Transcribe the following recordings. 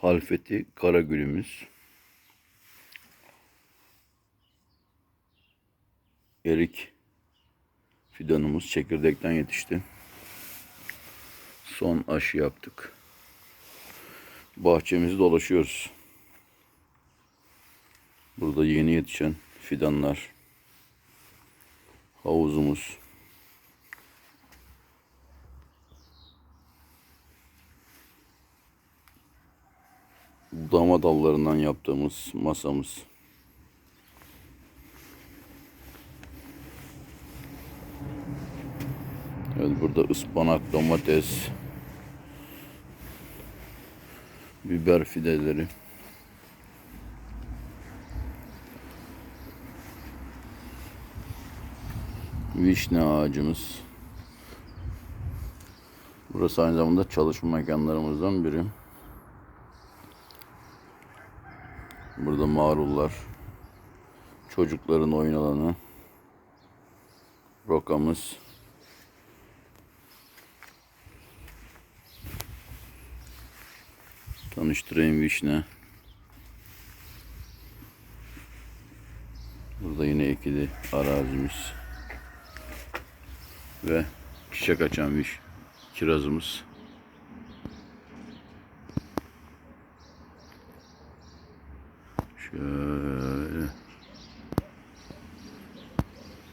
Halfeti karagülümüz. Erik fidanımız çekirdekten yetişti. Son aşı yaptık. Bahçemizi dolaşıyoruz. Burada yeni yetişen fidanlar. Havuzumuz. Dama dallarından yaptığımız masamız. Evet burada ıspanak, domates, biber fideleri. Vişne ağacımız. Burası aynı zamanda çalışma mekanlarımızdan biri. Burada marullar. Çocukların oyun alanı. Rokamız. Tanıştırayım vişne. Burada yine ekili arazimiz. Ve çiçek açan viş kirazımız. Şöyle.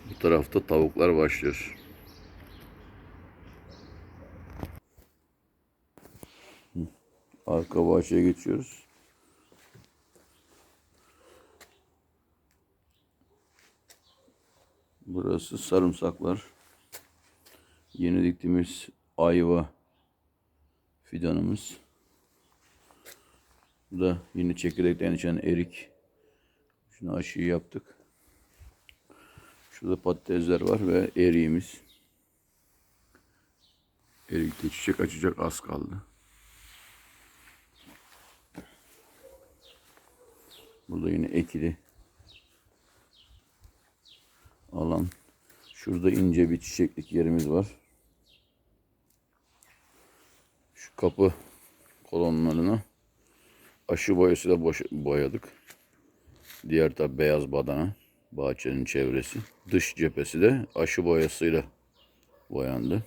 Bu tarafta tavuklar başlıyor. Arka bahçeye geçiyoruz. Burası sarımsaklar. Yeni diktiğimiz ayva fidanımız. Bu da yine çekirdekten içen erik. Şunu aşıyı yaptık. Şurada patatesler var ve eriğimiz. Erikte çiçek açacak az kaldı. Burada yine ekili alan. Şurada ince bir çiçeklik yerimiz var. Şu kapı kolonlarını aşı boyasıyla boş, boyadık. Diğer taraf beyaz badana. Bahçenin çevresi. Dış cephesi de aşı boyasıyla boyandı.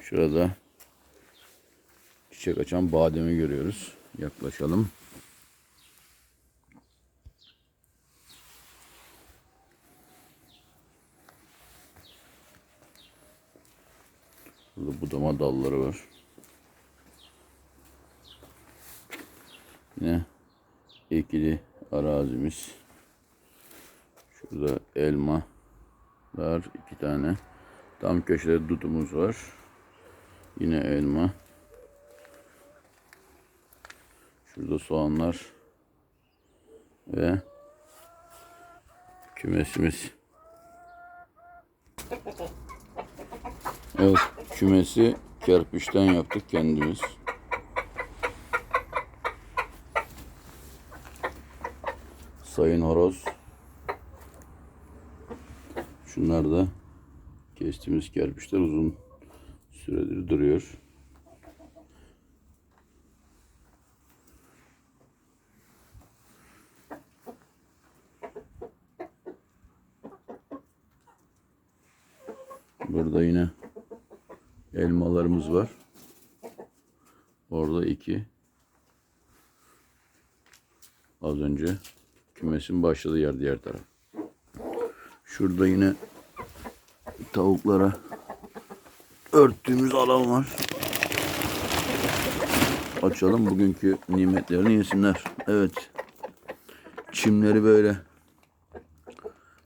Şurada çiçek açan bademi görüyoruz. Yaklaşalım. Burada budama dalları var. Yine ekili arazimiz. Şurada elma var iki tane. Tam köşede dudumuz var. Yine elma. Şurada soğanlar ve kümesimiz. Evet, kümesi kerpiçten yaptık kendimiz. Sayın Horoz. Şunlar da kestiğimiz kerpiçler uzun süredir duruyor. Burada yine elmalarımız var. Orada iki. Az önce kümesin başladığı yer diğer taraf. Şurada yine tavuklara örttüğümüz alan var. Açalım bugünkü nimetlerini yesinler. Evet. Çimleri böyle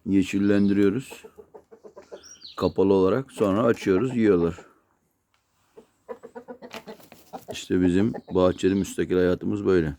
yeşillendiriyoruz. Kapalı olarak sonra açıyoruz yiyorlar. İşte bizim bahçeli müstakil hayatımız böyle.